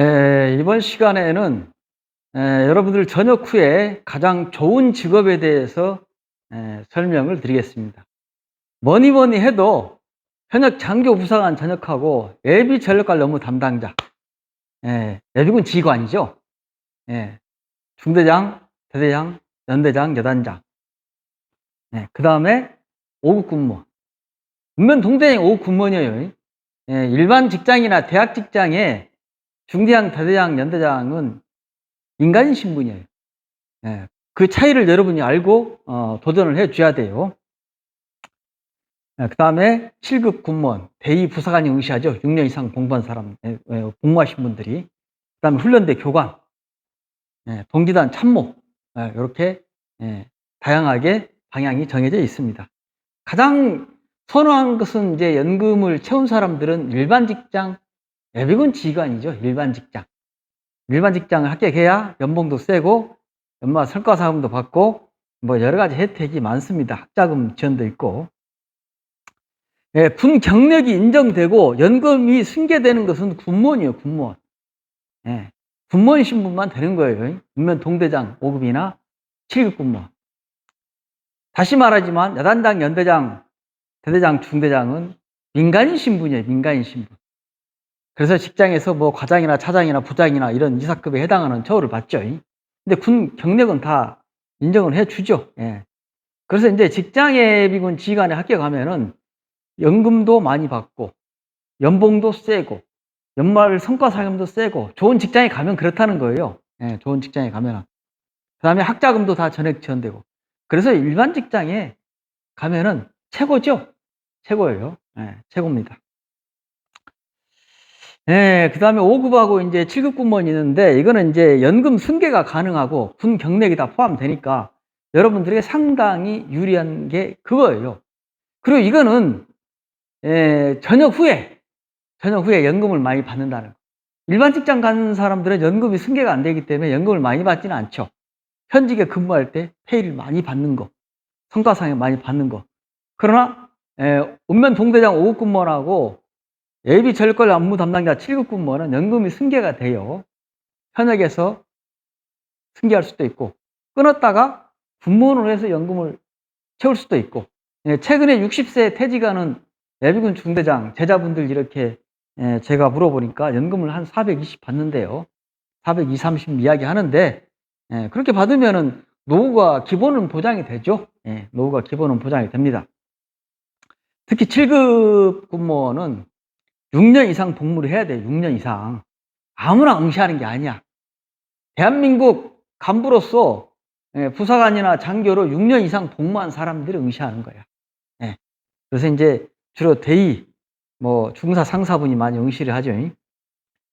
에, 이번 시간에는 에, 여러분들 저녁 후에 가장 좋은 직업에 대해서 에, 설명을 드리겠습니다. 뭐니 뭐니 해도 현역 장교 부사관 전역하고 예비 전력관 업무 담당자, 예, 예비군 지휘관이죠. 예, 중대장, 대대장, 연대장, 여단장. 예, 그 다음에 5급 군무원. 분명 동대장이 5급 군무원이에요. 예, 일반 직장이나 대학 직장에 중대장, 대대장, 연대장은 인간인 신분이에요. 예, 그 차이를 여러분이 알고 어, 도전을 해 줘야 돼요. 그 다음에 7급 군무원, 대위 부사관이 응시하죠. 6년 이상 공부한 사람, 예, 예, 복무하신 분들이. 그 다음에 훈련대 교관, 예, 동기단 참모, 예, 이렇게 예, 다양하게 방향이 정해져 있습니다. 가장 선호한 것은 이제 연금을 채운 사람들은 일반 직장, 예비군 지휘관이죠. 일반 직장. 일반 직장을 합격해야 연봉도 세고, 연마 성과사금도 받고, 뭐 여러 가지 혜택이 많습니다. 학자금 지원도 있고. 예, 군 경력이 인정되고 연금이 승계되는 것은 군무원이에요, 군무원. 예, 군무원 신분만 되는 거예요. 분면 동대장 5급이나 7급 군무원. 다시 말하지만 여단장, 연대장, 대대장, 중대장은 민간인 신분이에요, 민간인 신분. 그래서 직장에서 뭐 과장이나 차장이나 부장이나 이런 이사급에 해당하는 처우를 받죠. 근데 군 경력은 다 인정을 해 주죠. 예. 그래서 이제 직장예비군 지휘관에 합격하면은 연금도 많이 받고 연봉도 세고 연말 성과상여금도 세고 좋은 직장에 가면 그렇다는 거예요. 예, 좋은 직장에 가면 그 다음에 학자금도 다 전액 지원되고 그래서 일반 직장에 가면은 최고죠. 최고예요. 예, 최고입니다. 예, 그 다음에 5급하고 이제 7급 군무원이 있는데 이거는 이제 연금 승계가 가능하고 군 경력이 다 포함되니까 여러분들에게 상당히 유리한 게 그거예요. 그리고 이거는 예, 저녁 후에, 저녁 후에 연금을 많이 받는다는 거. 일반 직장 가는 사람들은 연금이 승계가 안 되기 때문에 연금을 많이 받지는 않죠. 현직에 근무할 때 페이를 많이 받는 거, 성과상에 많이 받는 거. 그러나, 예, 운면 동대장 5급 근무원하고 예비 전력관 업무 담당자 7급 근무원은 연금이 승계가 돼요. 현역에서 승계할 수도 있고, 끊었다가 군무원으로 해서 연금을 채울 수도 있고, 예, 최근에 60세 퇴직하는 예비군 중대장 제자분들 이렇게 예, 제가 물어보니까 연금을 한 420 받는데요. 420, 30 이야기 하는데 예, 그렇게 받으면은 노후가 기본은 보장이 되죠. 예, 노후가 기본은 보장이 됩니다. 특히 7급 군무원은 6년 이상 복무를 해야 돼요. 6년 이상. 아무나 응시하는 게 아니야. 대한민국 간부로서 예, 부사관이나 장교로 6년 이상 복무한 사람들이 응시하는 거야. 예, 그래서 이제 주로 대의, 뭐 중사 상사분이 많이 응시를 하죠.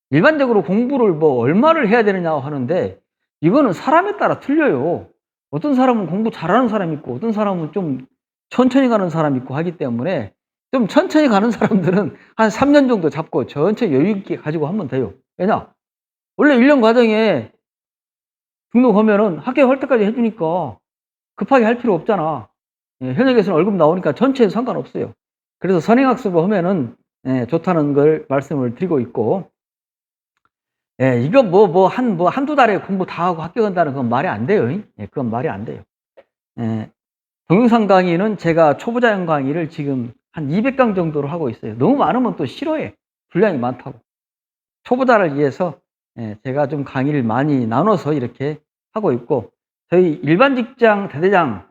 일반적으로 공부를 뭐 얼마를 해야 되느냐 하는데 이거는 사람에 따라 틀려요. 어떤 사람은 공부 잘하는 사람이 있고 어떤 사람은 좀 천천히 가는 사람이 있고 하기 때문에 좀 천천히 가는 사람들은 한 3년 정도 잡고 천천히 여유 있게 가지고 하면 돼요. 왜냐? 원래 1년 과정에 등록하면은 합격할 때까지 해주니까 급하게 할 필요 없잖아. 예, 현역에서는 월급 나오니까 전체에 상관없어요. 그래서 선행학습을 하면은 예, 좋다는 걸 말씀을 드리고 있고 예, 이거 뭐 뭐 한 뭐 한두 달에 공부 다 하고 합격한다는 건 말이 안 돼요. 예, 그건 말이 안 돼요. 예, 동영상 강의는 제가 초보자형 강의를 지금 한 200강 정도로 하고 있어요. 너무 많으면 또 싫어해. 분량이 많다고. 초보자를 위해서 예, 제가 좀 강의를 많이 나눠서 이렇게 하고 있고 저희 일반 직장 대대장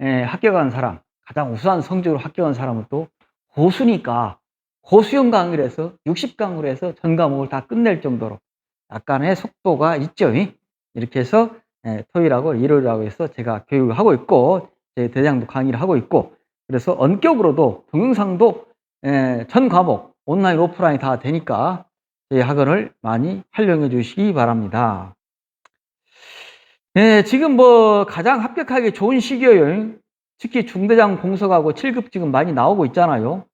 예, 합격한 사람 가장 우수한 성적으로 합격한 사람은 또 고수니까 고수형 강의를 해서 60강으로 해서 전 과목을 다 끝낼 정도로 약간의 속도가 있죠. 이렇게 해서 예, 토요일하고 일요일하고 해서 제가 교육을 하고 있고 제 대장도 강의를 하고 있고 그래서 원격으로도 동영상도 예, 전 과목 온라인 오프라인 다 되니까 제 학원을 많이 활용해 주시기 바랍니다. 예, 지금 뭐 가장 합격하기 좋은 시기예요. 특히 중대장 공석하고 7급 지금 많이 나오고 있잖아요.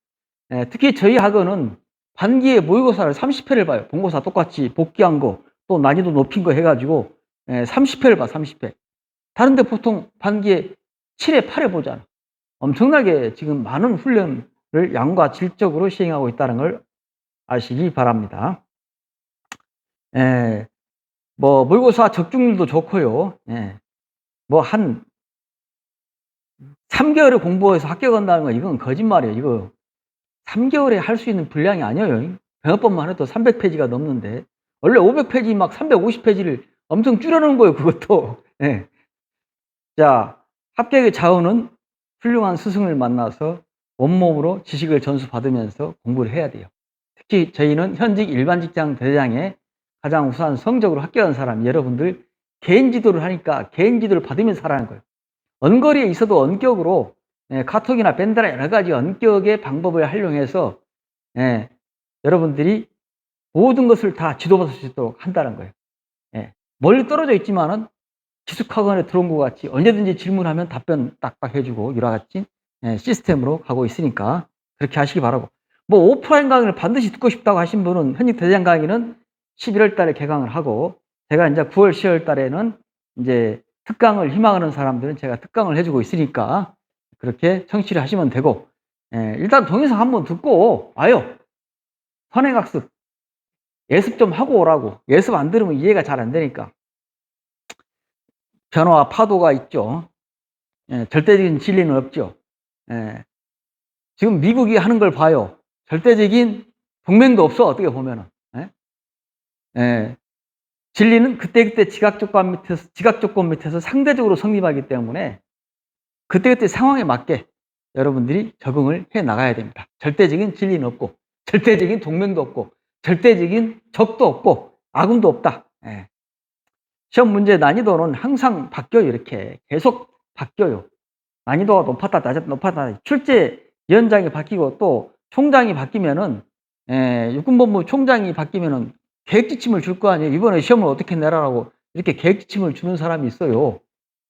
예, 특히 저희 학원은 반기에 모의고사를 30회를 봐요. 본고사 똑같이 복귀한 거, 또 난이도 높인 거 해가지고 예, 30회를 봐, 30회. 다른데 보통 반기에 7회, 8회 보잖아. 엄청나게 지금 많은 훈련을 양과 질적으로 시행하고 있다는 걸 아시기 바랍니다. 예, 뭐 모의고사 적중률도 좋고요. 예, 뭐 한 3개월을 공부해서 합격한다는 거 이건 거짓말이에요. 이거 3개월에 할 수 있는 분량이 아니에요. 병합법만 해도 300페이지가 넘는데 원래 500페이지 막 350페이지를 엄청 줄여놓은 거예요. 그것도. 예. 자, 합격의 자원은 훌륭한 스승을 만나서 온몸으로 지식을 전수받으면서 공부를 해야 돼요. 특히 저희는 현직 일반 직장 대장에 가장 우수한 성적으로 합격한 사람, 여러분들 개인 지도를 하니까 개인 지도를 받으면서 하라는 거예요. 언거리에 있어도 언격으로 예, 카톡이나 밴드나 여러 가지 언격의 방법을 활용해서 예, 여러분들이 모든 것을 다 지도받을 수 있도록 한다는 거예요. 예, 멀리 떨어져 있지만은 기숙학원에 들어온 것 같이 언제든지 질문하면 답변 딱딱 해주고 이와 같이 예, 시스템으로 가고 있으니까 그렇게 하시기 바라고. 뭐 오프라인 강의를 반드시 듣고 싶다고 하신 분은 현직 대장 강의는 11월 달에 개강을 하고 제가 이제 9월, 10월 달에는 이제 특강을 희망하는 사람들은 제가 특강을 해주고 있으니까 그렇게 청취를 하시면 되고 예, 일단 동영상 한번 듣고 와요. 선행학습 예습 좀 하고 오라고. 예습 안 들으면 이해가 잘 안 되니까. 변화와 파도가 있죠. 예, 절대적인 진리는 없죠. 예, 지금 미국이 하는 걸 봐요. 절대적인 동맹도 없어, 어떻게 보면은. 예? 예, 진리는 그때그때 지각 조건 밑에서, 지각 조건 밑에서 상대적으로 성립하기 때문에 그때그때 상황에 맞게 여러분들이 적응을 해 나가야 됩니다. 절대적인 진리는 없고, 절대적인 동맹도 없고, 절대적인 적도 없고, 아군도 없다. 예. 시험 문제 난이도는 항상 바뀌어요. 이렇게 계속 바뀌어요. 난이도가 높았다, 낮았다, 높았다. 출제 위원장이 바뀌고 또 총장이 바뀌면은 예, 육군본부 총장이 바뀌면은 계획 지침을 줄 거 아니에요. 이번에 시험을 어떻게 내라라고 이렇게 계획 지침을 주는 사람이 있어요.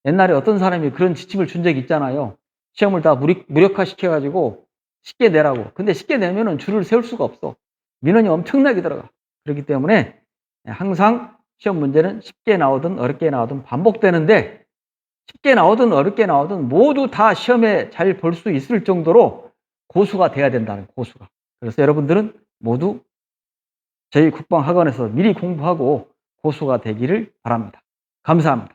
옛날에 어떤 사람이 그런 지침을 준 적이 있잖아요. 시험을 다 무력, 무력화 시켜가지고 쉽게 내라고. 근데 쉽게 내면은 줄을 세울 수가 없어. 민원이 엄청나게 들어가. 그렇기 때문에 항상 시험 문제는 쉽게 나오든 어렵게 나오든 반복되는데 쉽게 나오든 어렵게 나오든 모두 다 시험에 잘 볼 수 있을 정도로 고수가 돼야 된다는 고수가. 그래서 여러분들은 모두 저희 국방학원에서 미리 공부하고 고수가 되기를 바랍니다. 감사합니다.